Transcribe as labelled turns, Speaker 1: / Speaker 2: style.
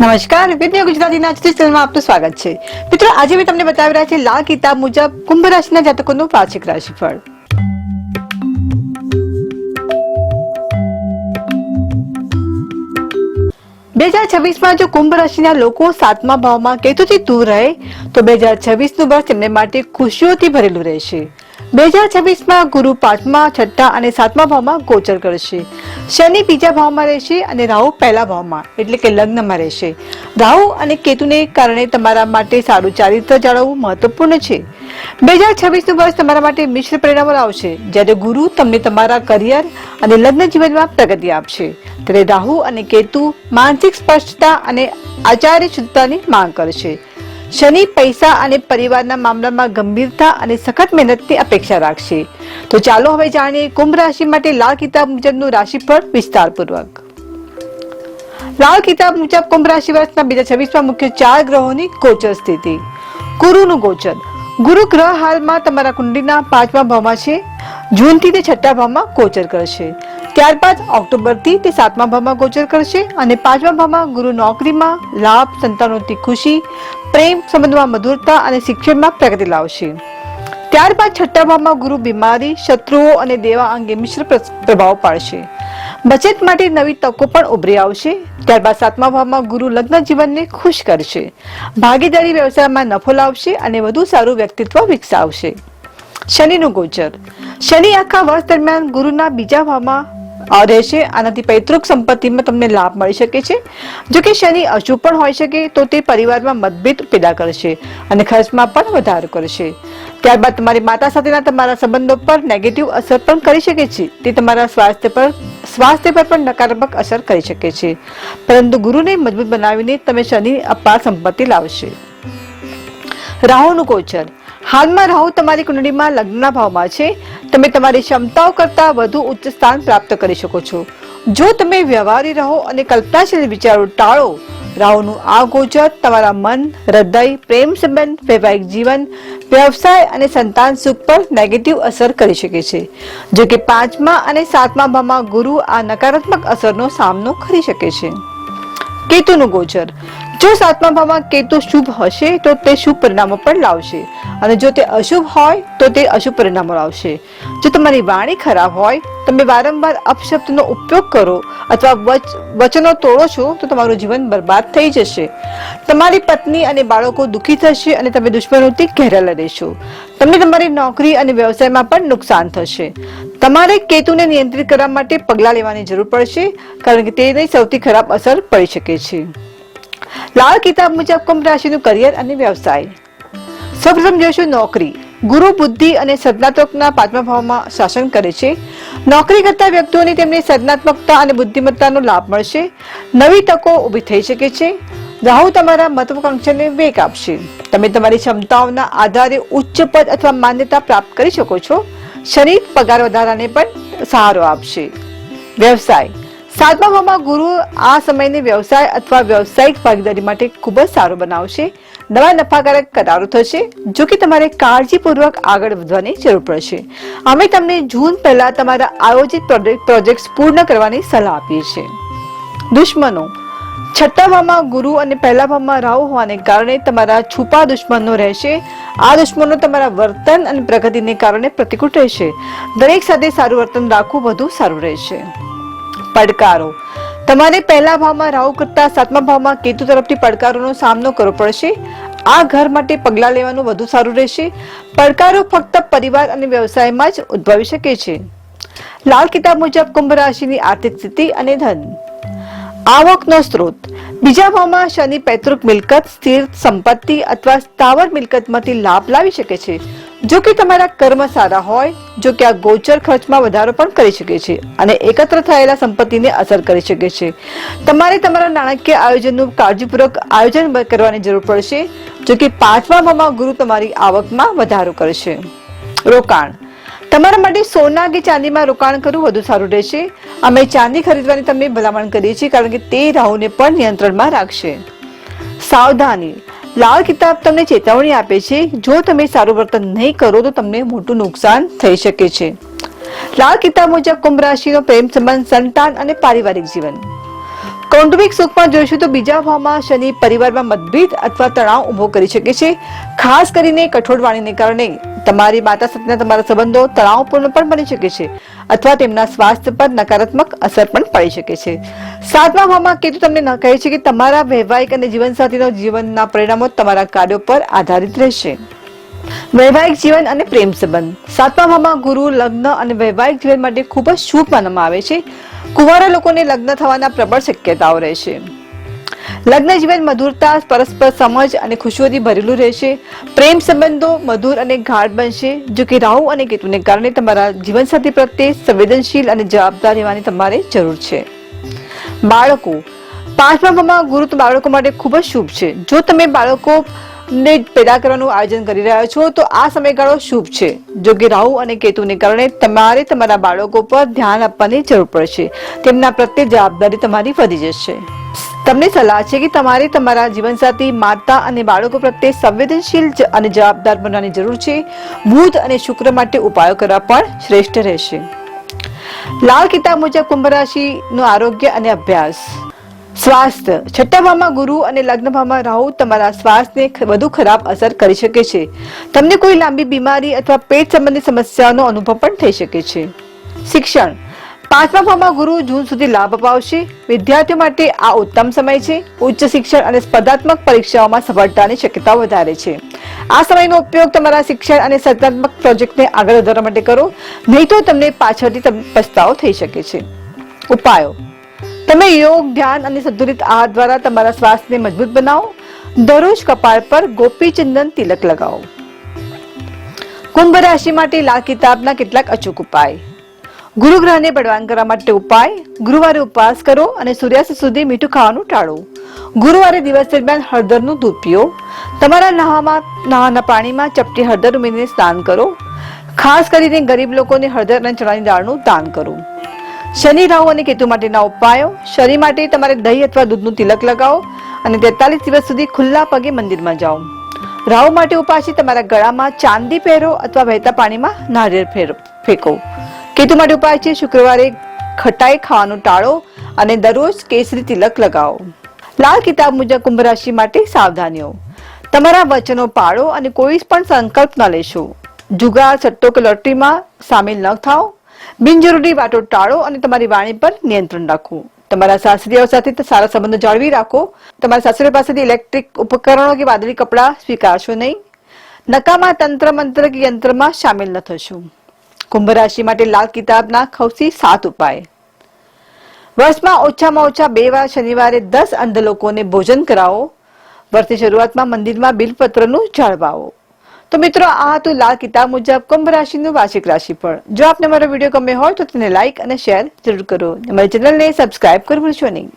Speaker 1: નમસ્કાર, વિદ્યા ગુજરાતીના ચેનલમાં આપનું સ્વાગત છે. મિત્રો, આજે મેં તમને બતાવી રહ્યા છે લાલ કિતાબ મુજબ કુંભ રાશિના જાતકોનું વાર્ષિક રાશિફળ. બે હજાર છવ્વીસમાં જો કુંભ રાશિના લોકો સાતમા ભાવમાં કેતુથી દૂર રહે, તો બે હજાર છવ્વીસનું વર્ષ તેમને માટે ખુશીઓથી ભરેલું રહેશે. બે હજાર છવ્વીસમાં ગુરુ પાંચમા, છઠ્ઠા અને સાતમા ભાવમાં ગોચર કરશે. શનિ બીજા ભાવમાં રહેશે અને રાહુ પહેલા ભાવમાં, એટલે કે લગ્નમાં રહેશે. રાહુ અને કેતુને કારણે તમારા માટે સારું ચારિત્ર જાળવવું મહત્વપૂર્ણ છે. બે હજાર છવ્વીસનું વર્ષ તમારા માટે મિશ્ર પરિણામો લાવશે. જ્યારે ગુરુ તમને તમારા કરિયર અને લગ્ન જીવનમાં પ્રગતિ આપશે. ત્યારે રાહુ અને કેતુ માનસિક સ્પષ્ટતા અને આચાર્ય શુદ્ધતાની માંગ કરશે. શનિ પૈસા અને પરિવારના મામલામાં ગંભીરતા અને સખત મહેનતની અપેક્ષા રાખશે. તો ચાલો હવે જાણીએ કુંભ રાશિ માટે લાલ કિતાબ મુજબનું રાશિફળ વિસ્તારપૂર્વક. લાલ કિતાબ મુજબ કુંભ રાશિ વર્ષના બીજા છવ્વીસમાં મુખ્ય ચાર ગ્રહોની ગોચર સ્થિતિ. ગુરુનું ગોચર. ગુરુ ગ્રહ હાલમાં તમારા કુંડલીના પાંચમા ભાવમાં છે. જૂનથી તે છઠ્ઠા ભાવમાં ગોચર કરશે. ત્યારબાદ ઓક્ટોબરથી તે સાતમા ભાવમાં ગોચર કરશે અને પાંચમા ભાવમાં ગુરુ નોકરીમાં લાભ, સંતાનોથી ખુશી પ્રેમ સંબંધમાં મધુરતા અને શિક્ષણમાં પ્રગતિ લાવશે. ત્યારબાદ છઠ્ઠા ભાવમાં ગુરુ બીમારી, શત્રુઓ અને દેવા અંગે મિશ્ર પ્ર- પ્રભાવ પાડશે. બચત માટે નવી તકો પણ ઉભરી આવશે. ત્યારબાદ સાતમા ભાવમાં ગુરુ લગ્ન જીવનને ખુશ કરશે. ભાગીદારી વ્યવસાયમાં નફો લાવશે અને વધુ સારું વ્યક્તિત્વ વિકસાવશે. શનિનું ગોચર. શનિ આખા વર્ષ દરમિયાન ગુરુના બીજા ભાવમાં રહેશે. આનાથી પૈતૃક સંપત્તિમાં તમને લાભ મળી શકે છે. જો કે શનિ અશુભ પણ હોઈ શકે, તો તે પરિવારમાં મતભેદ પેદા કરશે અને ખર્ચમાં પણ વધારો કરશે. ત્યારબાદ તમારી માતા સાથેના તમારા સંબંધો પર નેગેટિવ અસર પણ કરી શકે છે. તે તમારા સ્વાસ્થ્ય પર સ્વાસ્થ્ય પર પણ નકારાત્મક અસર કરી શકે છે. પરંતુ ગુરુને મજબૂત બનાવીને તમે શનિ અપાર સંપત્તિ લાવશે. રાહુનું ગોચર. હાલમાં રાહુ તમારી કુંડળીમાં લગ્નના ભાવમાં છે. તમે તમારી ક્ષમતાઓ કરતાં વધુ ઉચ્ચ સ્થાન પ્રાપ્ત કરી શકો છો. જો તમે વ્યવહારી રહો અને કલ્પનાશીલ વિચારો ટાળો રાહુનું આ ગોચર તમારા મન, હૃદય, પ્રેમ સંબંધ, વૈવાહિક જીવન, વ્યવસાય અને સંતાન સુખ પર નેગેટિવ અસર કરી શકે છે. જો કે પાંચમા અને સાતમા ભાવમાં ગુરુ આ નકારાત્મક અસરનો સામનો કરી શકે છે. કેતુનું ગોચર. જો સાતમા ભાવમાં કેતુ શુભ હશે, તો તે શુભ પરિણામો પણ લાવશે. અને જો તે અશુભ હોય, તો તે અશુભ પરિણામો લાવશે. જો તમારી વાણી ખરાબ હોય, તમે વારંવાર અપશબ્દનો ઉપયોગ કરો અથવા વચ- વચનો તોડો છો, તો તમારું જીવન બરબાદ થઈ જશે. તમારી પત્ની અને બાળકો દુઃખી થશે અને તમે દુશ્મનોથી ઘેરાયેલા રહેશો. તમને તમારી નોકરી અને વ્યવસાયમાં પણ નુકસાન થશે. તમારે કેતુને નિયંત્રિત કરવા માટે પગલાં લેવાની જરૂર પડશે, કારણ કે તેની સૌથી ખરાબ અસર પડી શકે છે. લાલ કિતાબ મુજબ કુંભ રાશિનું કરિયર અને વ્યવસાય. સૌપ્રથમ જોઈશું નોકરી. ગુરુ બુદ્ધિ અને સર્જનાત્મકના પાંચમા ભાવમાં શાસન કરે છે. નોકરી કરતા વ્યક્તિઓને તેમની સર્જનાત્મકતા અને બુદ્ધિમત્તાનો લાભ મળશે. નવી તકો ઊભી થઈ શકે છે. રાહુ તમારા મહત્વાકાંક્ષાને વેગ આપશે. તમે તમારી ક્ષમતાઓના આધારે ઉચ્ચ પદ અથવા માન્યતા પ્રાપ્ત કરી શકો છો. શનિ પગાર વધારાને પણ સહારો આપશે. વ્યવસાય. સાતમા ભાવમાં ગુરુ આ સમયને વ્યવસાય અથવા વ્યવસાયિક ભાગીદારી માટે ખૂબ જ સારો બનાવશે નવા નફાકારક કરારો થશે, જો કે તમારે કાળજીપૂર્વક આગળ વધવાની જરૂર પડશે. અમે તમને જૂન પહેલા તમારા આયોજિત પ્રોજેક્ટ પૂર્ણ કરવાની સલાહ આપીએ છીએ. દુશ્મનો. છઠ્ઠા ભાવમાં ગુરુ અને પહેલા ભાવમાં રાહુ હોવાને કારણે તમારા છુપા દુશ્મનો રહેશે. આ દુશ્મનો તમારા વર્તન અને પ્રગતિને કારણે પ્રતિકૂળ રહેશે. દરેક સાથે સારું વર્તન રાખવું વધુ સારું રહેશે. પડકારો. તમારે પહેલા ભાવમાં રાહુ કરતા સાતમા ભાવમાં કેતુ તરફથી પડકારોનો સામનો કરવો પડશે. આ ઘર માટે પગલાં લેવાનું વધુ સારું રહેશે. પડકારો ફક્ત પરિવાર અને વ્યવસાયમાં જ ઉદ્ભવી શકે છે. લાલ કિતાબ મુજબ કુંભ રાશિની આર્થિક સ્થિતિ અને ધન. આવકનો સ્ત્રોત. બીજા ભાવમાં શનિ, પૈતૃક મિલકત, સ્થિર સંપત્તિ અથવા સ્થાવર મિલકતમાંથી લાભ લાવી શકે છે. જો કે તમારા કર્મ સારા હોય, જો કે આ ગોચર ખર્ચમાં વધારો પણ કરી શકે છે અને એકત્ર થયેલા સંપત્તિને અસર કરી શકે છે. તમારે તમારા નાણાકીય આયોજનનું કાળજીપૂર્વક આયોજન કરવાની જરૂર પડશે, જો કે પાંચમા ગુરુ તમારી આવકમાં વધારો કરશે. રોકાણ. તમારા માટે સોના કે ચાંદીમાં રોકાણ કરવું વધુ સારું રહેશે? અમે ચાંદી ખરીદવાની તમને ભલામણ કરીએ છીએ કારણ કે તે રાહુને પણ નિયંત્રણમાં રાખશે. સાવધાની. લાલ કિતાબ તમને ચેતવણી આપે છે. જો તમે સારું વર્તન નહીં કરો તો તમને મોટું નુકસાન થઈ શકે છે. લાલ કિતાબ મુજબ કુંભ રાશિનો પ્રેમ સંબંધ, સંતાન અને પારિવારિક જીવન. કૌટુંબિક સુખમાં જોઈશું તો બીજા ભાવમાં શનિ પરિવારમાં મતભેદ અથવા તણાવ ઊભો કરી શકે છે. ખાસ કરીને કઠોળ વાણીને કારણે. તમારી માતા સાથેના તમારા સંબંધો તણાવપૂર્ણ પણ બની શકે છે અથવા તેમના સ્વાસ્થ્ય પર નકારાત્મક અસર પણ પડી શકે છે. સાતમા ભાવમાં કેતુ તમને કહે છે કે તમારા વૈવાહિક અને જીવનસાથીનો જીવનના પરિણામો તમારા કાર્યો પર આધારિત રહેશે. વૈવાહિક જીવન અને પ્રેમ સંબંધ. સાતમા ભાવમાં ગુરુ, લગ્ન અને વૈવાહિક જીવન માટે ખૂબ જ શુભ માનવામાં આવે છે. કુંવારા લોકોને લગ્ન થવાના પ્રબળ શક્યતાઓ રહેશે લગ્ન જીવન મધુરતા, પરસ્પર સમજ અને ખુશીઓથી ભરેલું રહેશે. પ્રેમ સંબંધો મધુર અને ગાઢ બનશે, જો કે રાહુ અને કેતુને કારણે તમારા જીવનસાથી પ્રત્યે સંવેદનશીલ અને જવાબદાર રહેવાની તમારે જરૂર છે. બાળકો પાંચમા ભાવમાં ગુરુ બાળકો માટે ખૂબ જ શુભ છે. જો તમે બાળકો ને પેદા કરવાનું આયોજન કરી રહ્યા છો, તો આ સમયગાળો શુભ છે. જો કે રાહુ અને કેતુને કારણે તમારે તમારા બાળકો પર ધ્યાન આપવાની જરૂર પડશે. તેમના પ્રત્યે જવાબદારી તમારી વધી જશે. તમને સલાહ છે કે તમારે તમારા જીવનસાથી માતા અને બાળકો પ્રત્યે સંવેદનશીલ અને જવાબદાર બનવાની જરૂર છે. બુધ અને શુક્ર માટે ઉપાયો કરવા પણ શ્રેષ્ઠ રહેશે. લાલ કિતાબ મુજબ કુંભ રાશિનું આરોગ્ય અને અભ્યાસ. સ્વાસ્થ્ય. છઠ્ઠા ભાવમાં ગુરુ અને લગ્ન ભાવમાં રાહુ તમારા સ્વાસ્થ્યને વધુ ખરાબ અસર કરી શકે છે. તમને કોઈ લાંબી બીમારી અથવા પેટ સંબંધી સમસ્યાનો અનુભવ પણ થઈ શકે છે. શિક્ષણ. પાંચમા ગુરુ જૂન સુધી લાભ અપાવશે. વિદ્યાર્થીઓ માટે આ ઉત્તમ સમય છે. ઉચ્ચ શિક્ષણ અને સ્પર્ધાત્મક પરીક્ષાઓમાં સફળતાની શક્યતા વધારે છે. આ સમયનો ઉપયોગ તમારા શિક્ષણ અને સર્જનાત્મક પ્રોજેક્ટને આગળ વધારવા માટે કરો. નહીં તો તમને પાછળથી પસ્તાવો થઈ શકે છે. ઉપાયો. તમે યોગ, ધ્યાન અને સંતુલિત આહાર દ્વારા તમારા સ્વાસ્થ્યને મજબૂત બનાવો. દરરોજ કપાળ પર ગોપીચંદન તિલક લગાવો. કુંભ રાશિ માટે લાલ કિતાબના કેટલાક અચૂક ઉપાય. ગુરુ ગ્રહને બળવાન કરવા માટે ઉપાય, ગુરુવારે ઉપવાસ કરો અને સૂર્યાસ્ત સુધી મીઠું ખાવાનું ટાળો. ગુરુવારે દિવસ દરમિયાન હળદરનું દૂધ પીઓ. તમારા નહામાં, નહાના પાણીમાં ચપટી હળદર ઉમેરીને સ્નાન કરો. ખાસ કરીને ગરીબ લોકોને હળદર અને ચણાની દાળનું દાન કરો. શનિ રાહુ અને કેતુ માટેના ઉપાયો. શનિ માટે તમારે દહીં અથવા દૂધનું તિલક લગાવો અને તેતાલીસ દિવસ સુધી ખુલ્લા પગે મંદિરમાં જાઓ. રાહુ માટે ઉપાસી તમારા ગળામાં ચાંદી પહેરો અથવા વહેતા પાણીમાં નારિયેળ ફેરો, ફેંકો. કેતુ માટે ઉપાય છે. શુક્રવારે ખટાઈ ખાવાનું ટાળો અને દરરોજ કેસરી તિલક લગાવો. લાલ કિતાબ મુજબ કુંભ રાશિ માટે સાવધાનીઓ. તમારા વચનો પાળો અને કોઈ પણ સંકલ્પ ન લેશો. જુગાર, સટ્ટો કે લોટરીમાં સામેલ ન થાઓ. બિનજરૂરી વાતો ટાળો અને તમારી વાણી પર નિયંત્રણ રાખો. તમારા સાસરીઓ સાથે સારા સંબંધો જાળવી રાખો. તમારા સાસરીઓ પાસેથી ઇલેક્ટ્રિક ઉપકરણો કે વાદળી કપડાં સ્વીકારશો નહીં. નકામા તંત્ર મંત્ર કે યંત્રમાં સામેલ ન થશો. કુંભ રાશિ માટે લાલ કિતાબના ખૌસી સાત ઉપાય. વર્ષમાં ઓછામાં ઓછા બે વાર શનિવારે દસ અંધ લોકોને ભોજન કરાવો. વર્ષની શરૂઆતમાં મંદિરમાં બિલપત્રનું જાળવાઓ. તો મિત્રો, આ હતું લાલ કિતાબ મુજબ કુંભ રાશિનું વાર્ષિક રાશિફળ. જો આપને મારો વીડિયો ગમે હોય તો તેને લાઇક અને શેર જરૂર કરો. અને મારી ચેનલને સબસ્ક્રાઇબ કરવું ભૂલશો નહીં.